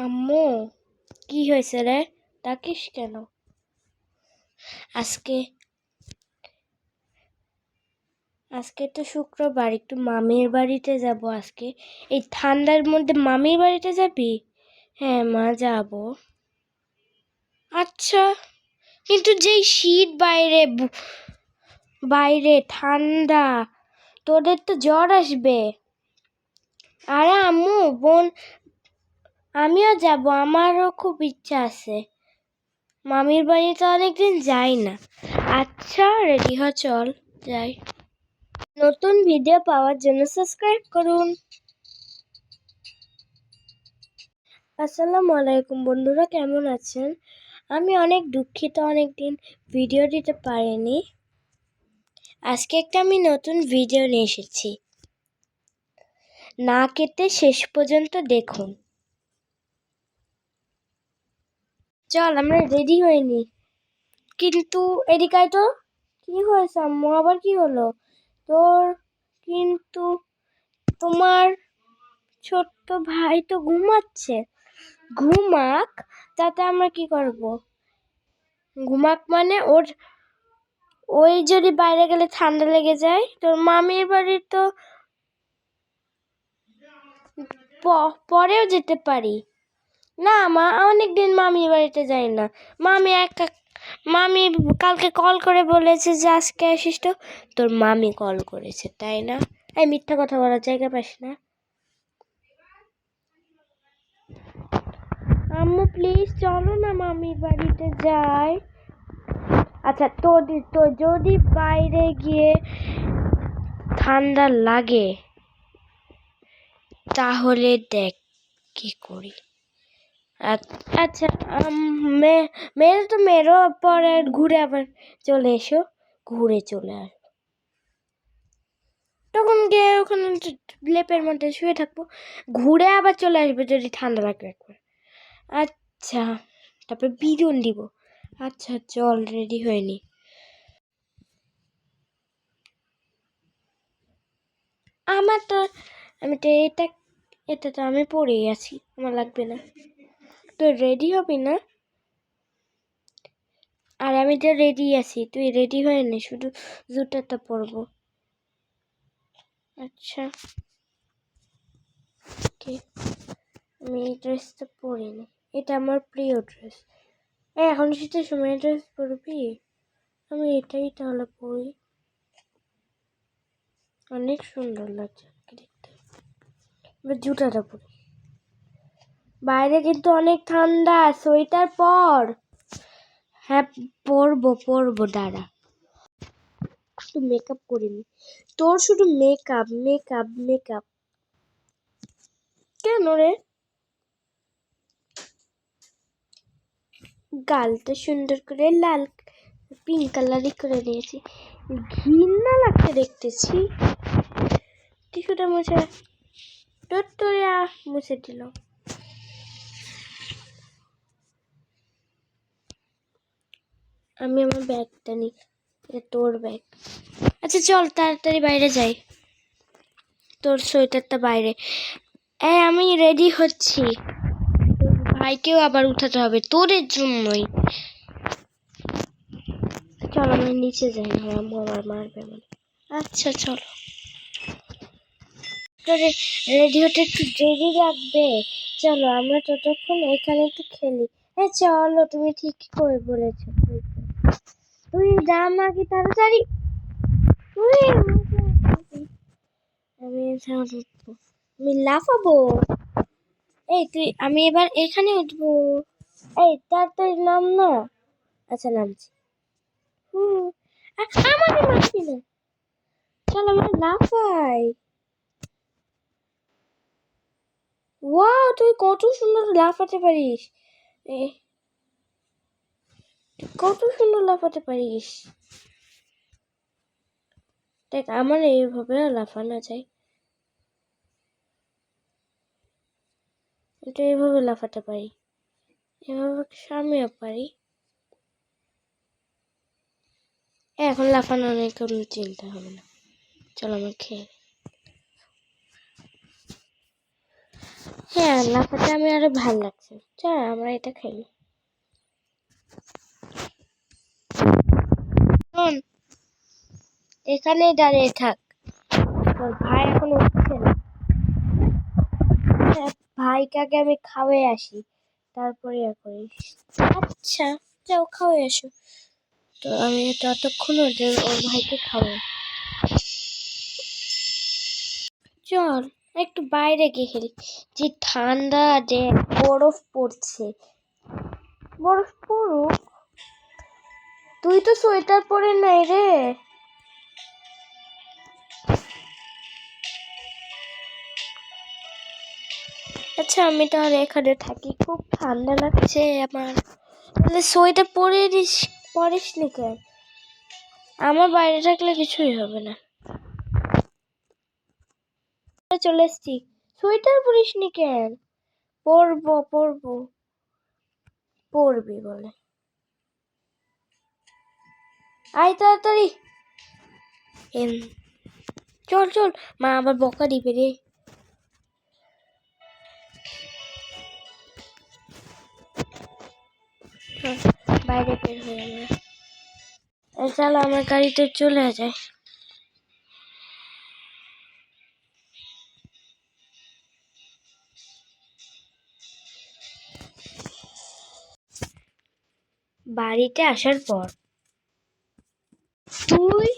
আম্মু, কি হয়েছে রে? ডাকিস কেন? আজকে আজকে তো শুক্রবার, একটু মামির বাড়িতে যাব আজকে। এই ঠান্ডার মধ্যে মামির বাড়িতে যাবি? হ্যাঁ মা, যাব। আচ্ছা কিন্তু যেই শীত বাইরে বাইরে, ঠান্ডা, তোদের তো জ্বর আসবে। আরে আম্মু, বোন আমিও যাব, আমারও খুব ইচ্ছা আছে। মামির বাড়ি বাড়িতে অনেকদিন যাই না। আচ্ছা রেডি হ, চল, যাই। নতুন ভিডিও পাওয়ার জন্য সাবস্ক্রাইব করুন। আসসালামু আলাইকুম বন্ধুরা, কেমন আছেন? আমি অনেক দুঃখিত, অনেকদিন ভিডিও দিতে পারিনি। আজকে একটা আমি নতুন ভিডিও নিয়ে এসেছি। না কেটে শেষ পর্যন্ত দেখুন। চল, আমরা রেডি হইনি কিন্তু এদিকায় তো কি হয়েছে আম্মু? আবার কি হলো? তোর কিন্তু তোমার ছোট্ট ভাই তো ঘুমাচ্ছে। ঘুমাক, তাতে আমরা কি করব? ঘুমাক মানে ওর, ওই যদি বাইরে গেলে ঠান্ডা লেগে যায়, তোর মামির বাড়ির তো পরেও যেতে পারি। না, মা অনেক দিন মামির বাড়িতে যাই না। মামি একা মামি কালকে কল করে বলেছে যে আজকে আসিস তো। তোর মামি কল করেছে, তাই না? এই মিথ্যা কথা বলার জায়গা পাস না। আম্মু প্লিজ চলো না মামির বাড়িতে যাই। আচ্ছা তোর তো যদি বাইরে গিয়ে ঠান্ডা লাগে, তাহলে দেখ কি করি। আচ্ছা আম, মে- মেরে তো মেরো পরে ঘুরে আবার চলে এসো ঘুরে চলে আসব তখন গিয়ে ওখানে লেপের মধ্যে শুয়ে থাকব ঘুরে আবার চলে আসবে যদি ঠান্ডা লাগে একবার। আচ্ছা তারপর বিরন দিব। আচ্ছা চল রেডি হয়নি আমার তো আমি তো এটা এটা তো আমি পরেই আছি আমার লাগবে না। তুই রেডি হবি না? আর আমি তো রেডি আছি, তুই রেডি হয়ে নে, শুধু জুতাটা পরবো। আচ্ছা। ওকে আমি এই ড্রেসটা পরিনি এটা আমার প্রিয় ড্রেস এখন শীতের সময় ড্রেস পরবি? আমি এটাই তাহলে পরি। অনেক সুন্দর লাগছে দেখতে। এবার জুতাটা পরি। বাইরে কিন্তু অনেক ঠান্ডা, সোয়েটার পর। হ্যাঁ পরবো পরবো, দাঁড়া। একটু মেকআপ করিনি। তোর শুধু মেকআপ মেকআপ মেকআপ কেন রে? গালটা সুন্দর করে লাল পিঙ্ক কালারই করে নিয়েছি ঘৃণা লাগতে দেখতেছি টিস্যুটা মুছে তোর টট্টরিয়া মুছে দিল। আমি আমার ব্যাগটা নিই। এটা তোর ব্যাগ। আচ্ছা চল তাড়াতাড়ি বাইরে যাই। তোর সোয়েটারটা বাইরে। এই, আমি রেডি হচ্ছি। ভাইকেও আবার উঠাতে হবে তোদের জন্যই। চল, আমি নিচে যাই, না আম্মু আবার মারবে মানে আচ্ছা চলো। তোরে রেডি হতে একটু দেরি রাখবে চলো, আমরা ততক্ষণ এখানে একটু খেলি। হ্যাঁ চলো, তুমি ঠিক করে বলেছ। তুই দাম আগে তাড়াতাড়ি। তুই আমি আমি লাফাবো। এই তুই, আমি এবার এখানে উঠবো। এই, তাড়াতাড়ি নাম না। আচ্ছা নামছি। আমাকে না। চল লাফাই। তুই কত সুন্দর লাফাতে পারিস। কত সুন্দর লাফাতে পারিস। দেখ, আমার এইভাবে লাফানো যায়। এটা এইভাবে লাফাতে পারি। এভাবে আমিও পারি। এখন লাফানো অনেক চিন্তা হবে না। চলো আমার খেয়ে হ্যাঁ লাফাতে আমি আরও ভালো লাগছে। চল আমরা এটা খেলি এখানেই দাঁড়িয়ে থাক। তোর ভাই এখন উঠছে না। আগে আমি খাওয়াই আসি, তারপরে ইয়ে করিস। আচ্ছা যাও, খাওয়াই আসো। তো আমি ততক্ষণ ওদের, ওর ভাইকে খাওয়াই। চল, একটু বাইরে গিয়ে খেলি। যে ঠান্ডা, যে বরফ পড়ছে। বরফ পড়ুক। তুই তো সোয়েটার পরে নাই রে। আচ্ছা আমি তাহলে এখানে থাকি। খুব ঠান্ডা লাগছে আমার। তাহলে সোয়েটার পরে নিস পরিস নি কেন? আমার বাইরে থাকলে কিছুই হবে না। চলে এসছি। সোয়েটার পরিস নি কেন? পরবো পরবো। পরবি বলে। আয় তাড়াতাড়ি। চল চল। মা আবার বকা দিবে রে। বাইরে বের হয়ে আমরা গাড়িতে চলে যায় বাড়িতে আসার পর তুই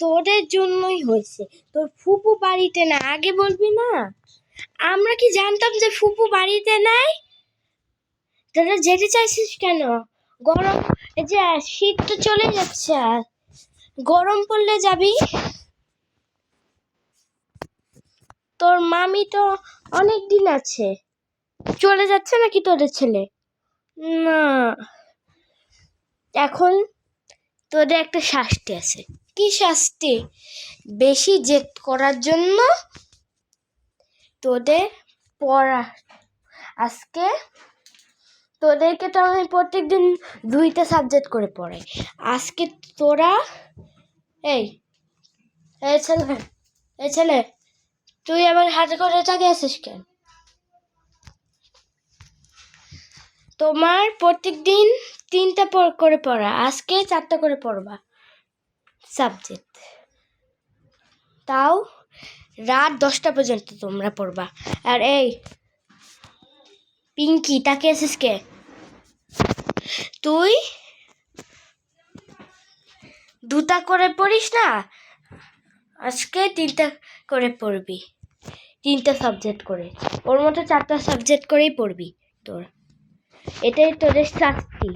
তোদের জন্যই হয়েছে। তোর ফুপু বাড়িতে না, আগে বলবি না? আমরা কি জানতাম যে ফুপু বাড়িতে নাই? তোরা যেতে চাইছিস কেন? গরম, এই যে শীত তো চলে যাচ্ছে আর। গরম পড়লে যাবি? তোর মামি তো অনেক দিন আছে। চলে যাচ্ছে নাকি তোদের ছেলে? না। এখন তোদের একটা শাস্তি আছে। কি শাস্তি? বেশি জেদ করার জন্য তোদের পড়া আজকে তোদেরকে তো আমি প্রত্যেক দিন দুইটা সাবজেক্ট করে পড়াই। আজকে তোরা, এই ছেলে এই ছেলে, তুই আমার হাতে করে আসিস কেন? তোমার প্রত্যেক দিন তিনটা করে পড়া, আজকে চারটা করে পড়বা সাবজেক্ট তাও রাত দশটা পর্যন্ত তোমরা পড়বা। আর এই পিঙ্কি, তাকে আসিস কে? তুই দুটা করে পড়িস না? আজকে তিনটা করে পড়বি। তিনটা সাবজেক্ট করে। ওর মতো চারটা সাবজেক্ট করেই পড়বি তোর। এটাই তোদের শাস্তি।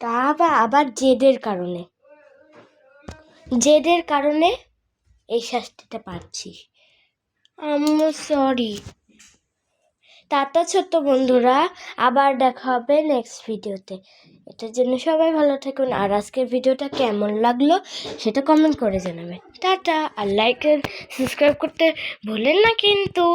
তা আবার জেদের কারণে। জেদের কারণে এই শাস্তিটা পাচ্ছি। আম্মু সরি টাটা ছোট্ট বন্ধুরা, আবার দেখা হবে নেক্সট ভিডিওতে এটার জন্য সবাই ভালো থাকুন, আর আজকের ভিডিওটা কেমন লাগল সেটা কমেন্ট করে জানাবেন। টাটা, আর লাইক সাবস্ক্রাইব করতে ভুলেন না কিন্তু।